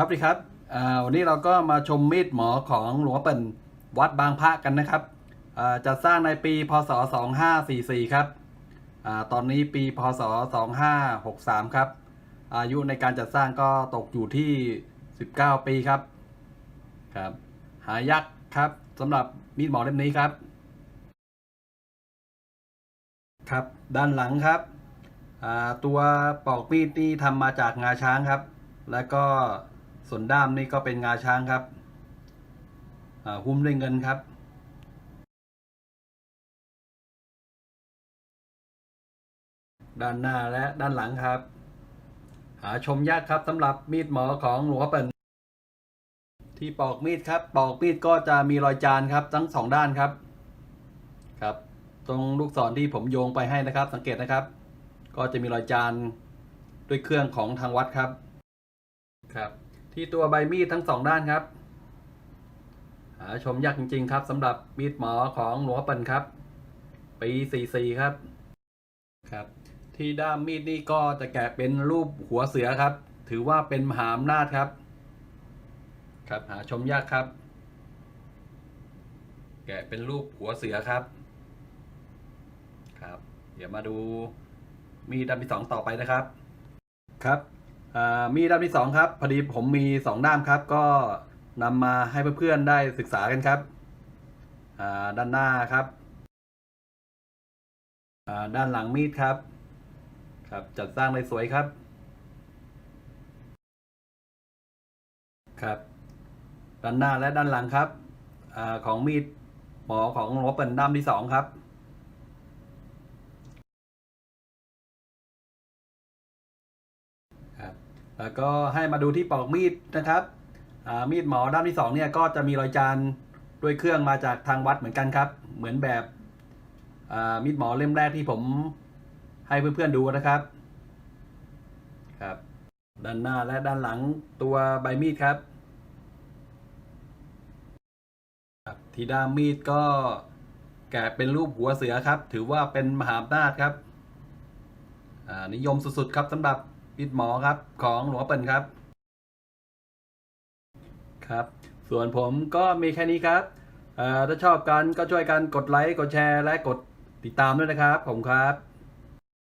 ครับดีครับวันนี้เราก็มาชมมีดหมอของหลวงพ่อเปิ่นวัดบางพระกันนะครับจัดสร้างในปีพศ 2544 ครับอตอนนี้ปีพศ 2563 ครับ อายุในการจัดสร้างก็ตกอยู่ที่ 19 ปีครับครับ หายากครับสำหรับมีดหมอเล่มนี้ครับครับด้านหลังครับตัวปอกมีดนี่ทำมาจากงาช้างครับ แล้วก็ ส่วนด้ามนี่ก็เป็นงาช้างครับอ่าหุ้มด้วยเงินครับด้านหน้าและด้านหลังครับ หาชมยากครับสำหรับมีดหมอของหลวงพ่อเปิ่นที่ปอกมีดครับ ปอกมีดก็จะมีรอยจานครับ ทั้งสองด้านครับ ครับ ตรงลูกศรที่ผมโยงไปให้นะครับ สังเกตนะครับ ก็จะมีรอยจานด้วยเครื่องของทางวัดครับ ครับ ที่ตัวใบมีดทั้งสองด้านครับหาชมยากจริงๆครับสำหรับมีดหมอของหลวงพ่อเปิ่นครับ ปี 44 ครับครับ ที่ด้ามมีดนี่ก็จะแกะเป็นรูปหัวเสือครับ ถือว่าเป็นมหาอำนาจครับ ครับหาชมยากครับ แกะเป็นรูปหัวเสือครับ ครับ เดี๋ยวมาดูมีดด้ามที่สองต่อไปนะครับ ครับ มีดด้ามที่สองครับ พอดีผมมีสองด้ามครับ ก็นำมาให้เพื่อนๆได้ศึกษากันครับ ด้านหน้าครับ ด้านหลังมีดครับ ครับจัดสร้างได้สวยครับ ครับ ด้านหน้าและด้านหลังครับอของมีดหมอของหลวงพ่อเปิ่นด้ามที่สองครับ แล้วก็ให้มาดูที่ปอกมีดนะครับมีดหมอด้ามที่สองเนี่ยก็จะมีรอยจานด้วยเครื่องมาจากทางวัดเหมือนกันครับ เหมือนแบบมีดหมอเล่มแรกที่ผมให้เพื่อนๆดูนะครับครับ ด้านหน้าและด้านหลังตัวใบมีดครับครับที่ด้ามมีดก็แกะเป็นรูปหัวเสือครับ ถือว่าเป็นมหาอำนาจครับนิยมสุดๆครับสำหรับ มีดหมอครับของหลวงพ่อเปิ่นครับ ครับ ส่วนผมก็มีแค่นี้ครับเอ่อถ้าชอบกันก็ช่วยกันกดไลค์ กดแชร์ และกดติดตามด้วยนะครับ ผมครับ